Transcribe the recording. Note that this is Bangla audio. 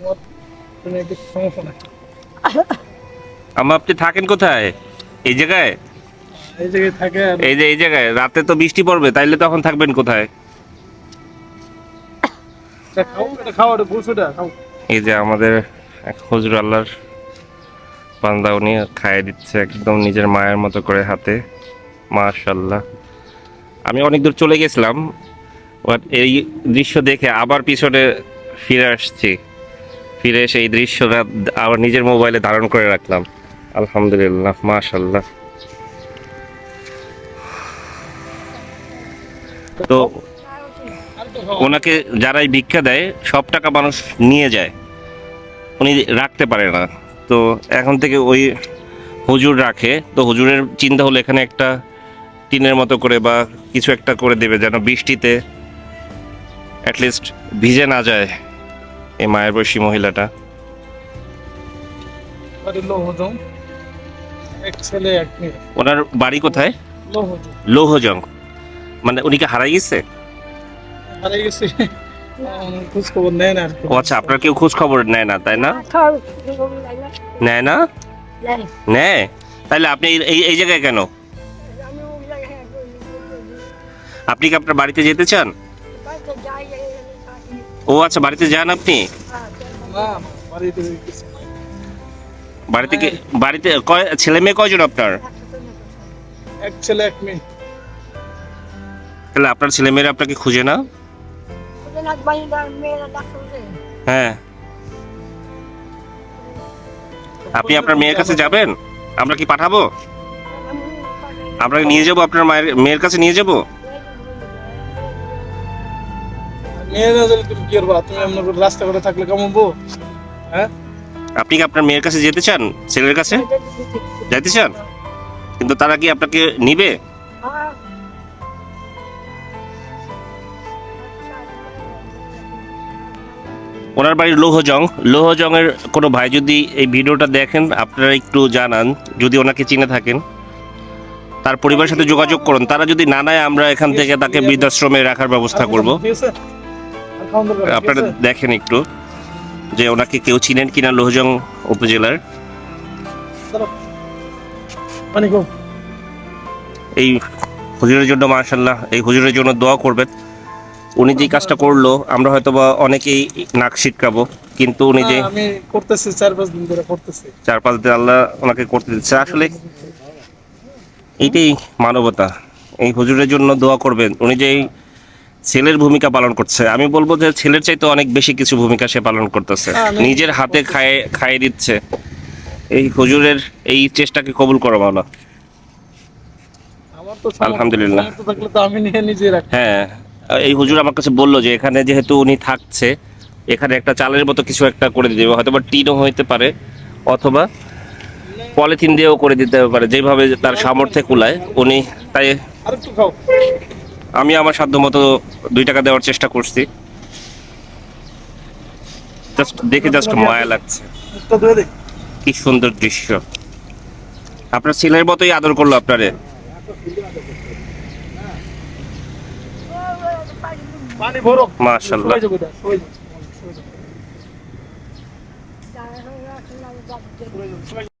তোমার সমস্যা নাই আপনি থাকেন কোথায়? এই জায়গায়? এই জায়গায় থাকে আর এই যে এই জায়গায়। রাতে তো বৃষ্টি পড়বে তাইলে তখন থাকবেন কোথায়? এটা খাও এটা খাও এটা গুলছুটা খাও। এই যে আমাদের এক হজুর আল্লাহর বান্দা উনি খাইয়ে দিচ্ছে একদম নিজের মায়ের মতো করে হাতে। মাশাল্লাহ আমি অনেক দূর চলে গেছিলাম বাট এই দৃশ্য দেখে আবার পিছনে ফিরে আসছি। ফিরে এসে এই দৃশ্যটা আবার নিজের মোবাইলে ধারণ করে রাখলাম। আলহামদুলিল্লাহ মাশাল্লাহ তো ওনাকে যারাই ভিক্ষা দেয়, সব টাকা মানুষ নিয়ে যায়। উনি রাখতে পারে না। তো এখন থেকে ওই হুজুর রাখে। তো হুজুরের চিন্তা হলো এখানে একটা টিনের মতো করে বা কিছু একটা করে দেবে যেন বৃষ্টিতে অ্যাটলিস্ট ভিজে না যায়। এই মায়ের বয়সী মহিলাটা। ওনার বাড়ি কোথায়? লৌহজং। মানে উনি কি হারাই গেছে? হারিয়ে গেছে। খোঁজ খবর নেয় না ও আচ্ছা আপনার কেউ খোঁজ খবর নেয় না তাই না? নেয় না। নেয় তাহলে আপনি এই- এই এই জায়গায় কেন? আপনি কি আপনার বাড়িতে যেতে চান? ও আচ্ছা বাড়িতে যান আপনি? বাড়িতে বাড়িতে কি বাড়িতে কয় ছেলে মেয়ে কয়জন আপনার? এক ছেলে এক মেয়ে। তাহলে আপনার ছেলে মেয়েরা আপনাকে খুঁজে না? হ্যাঁ। আপনি আপনার মেয়ের কাছে যাবেন? আমরা কি পাঠাবো? আমরা নিয়ে যাব আপনার মায়ের মেয়ের কাছে নিয়ে যাব? মেয়ে না জানলে তুমি কি করবা? তুমি এমন করে রাস্তা করে থাকলে কামাবো হ্যাঁ? আপনি কি আপনার মেয়ের কাছে যেতে চান? ছেলের কাছে? যাইতে চান? কিন্তু তারা কি আপনাকে নিবে? ওনার বাড়ি লৌহজং। লৌহজংয়ের কোনো ভাই যদি এই ভিডিওটা দেখেন আপনারা একটু জানান যদি ওনাকে চিনে থাকেন। তার পরিবারের সাথে যোগাযোগ করুন। তারা যদি না নেয় আমরা এখান থেকে তাকে বৃদ্ধাশ্রমে রাখার ব্যবস্থা করব। আপনারা দেখেন একটু যে ওনাকে কেউ চিনেন কিনা লৌহজং উপজেলার। এই হুজুরের জন্য মার্শাল্লাহ এই হুজুরের জন্য দোয়া করবেন। উনি যে কাজটা করল আমরা হয়তো বা অনেকেই নাক ছিটকাবো কিন্তু উনি যে চার পাঁচ দিন ধরে করতেছি। চার পাঁচ দিন আল্লাহ ওনাকে করতে দিচ্ছে। আসলে এইটাই মানবতা। এই হুজুরের জন্য দোয়া করবেন। উনি যে ছেলের ভূমিকা পালন করছে। আমি বলব যে ছেলের চাইতে অনেক বেশি কিছু ভূমিকা সে পালন করতেছে। হ্যাঁ, নিজের হাতে খায়ে খাইয়ে দিচ্ছে। এই হুজুরের এই চেষ্টাকে কবুল করো মাওলা। আলহামদুলিল্লাহ। হ্যাঁ এই হুজুর আমার কাছে বলল যে এখানে যেহেতু উনি থাকছে এখানে একটা চালের মতো কিছু একটা করে দিতে হবে। হয়তো বা টিনও হইতে পারে অথবা পলিথিন দিয়েও করে দিতে পারে। যেভাবে তার সামর্থ্যে কুলায় উনি তাই আমি আমার সাধ্য মতো দুই টাকা দেওয়ার চেষ্টা করছি। জাস্ট দেখে জাস্ট মায়া লাগছে। কি সুন্দর দৃশ্য। আপনার ছেলের মতোই আদর করল আপনারে। পানি